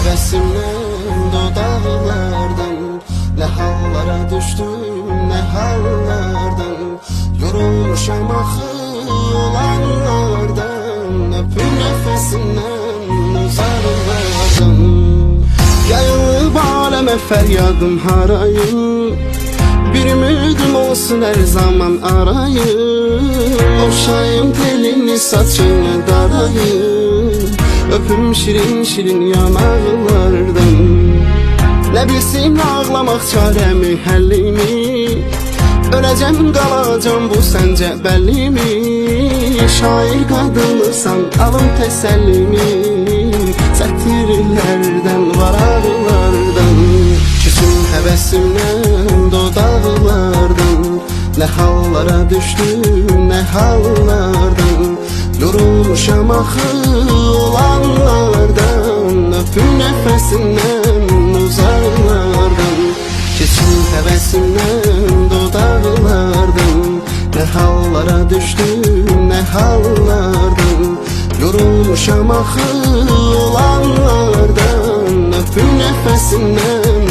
Hevesimden dudağlardan Ne hallara düştüm ne hallardan. Yorulmuşam ahı olanlardan Öpün nefesinden uzarlardan Yayılıp aleme feryadım harayım Bir ümidim olsun her zaman arayım Okşayım telini saçını darayım Öpüm şirin şirin yanaklardan Ne bilsin ağlamak çaremi həllimi Öləcəm qalacam bu səncə bəllimi Şair qadınısan alım təsəllimi Sətirlərdən varaqlardan Küsüm həvəsimdən dodaqlardan Nə hallara düşdüm nə hallardan Axı olanlardan Öpüm nəfəsindən uzaqlardan Keçim həvəsimdən dodaqlardan Nə hallara düşdüm nə hallardan. Yorulmuşam axı olanlardan Öpüm nəfəsindən